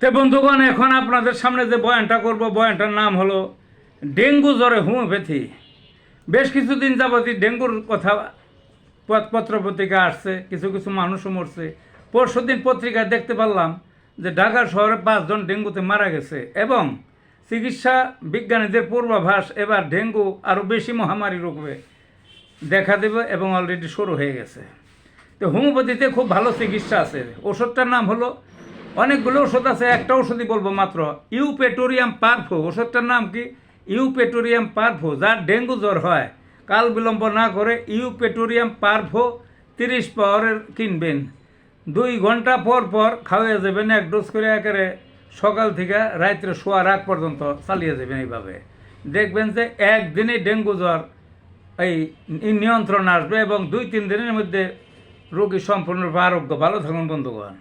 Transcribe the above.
তো বন্ধুগণ, এখন আপনাদের সামনে যে বয়ানটা করব, বয়ানটার নাম হলো ডেঙ্গু জ্বরে হোমিওপ্যাথি। বেশ কিছুদিন যাবতই ডেঙ্গুর কথা পত- পত্র পত্রিকা আসছে, কিছু কিছু মানুষও মরছে। পরশু দিন পত্রিকায় দেখতে পারলাম যে ঢাকা শহরে পাঁচজন ডেঙ্গুতে মারা গেছে এবং চিকিৎসা বিজ্ঞানীদের পূর্বাভাস এবার ডেঙ্গু আরও বেশি মহামারী রূপে দেখা দেবে এবং অলরেডি শুরু হয়ে গেছে। তো হোমিওপ্যাথিতে খুব ভালো চিকিৎসা আছে। ওষুধটার নাম হলো অনেকগুলো ওষুধ আছে, একটা ওষুধই বলব মাত্র। ইউপেটোরিয়াম পারফো, ওষুধটার নাম কি? ইউপেটোরিয়াম পারফো, যার ডেঙ্গু জ্বর হয়। কাল বিলম্ব না করে ইউপেটোরিয়াম পারফো তিরিশ পাওয়ারের কিনবেন। দুই ঘণ্টা পর পর খাওয়াই যাবেন, এক ডোজ করে একেবারে সকাল থেকে রাত্রে শোয়ার আগ পর্যন্ত চালিয়ে যাবেন এইভাবে। দেখবেন যে একদিনে ডেঙ্গু জ্বর এই নিয়ন্ত্রণ আসবে এবং দুই তিন দিনের মধ্যে রোগী সম্পূর্ণরূপে আরোগ্য, ভালো থাকুন বন্ধুগণ।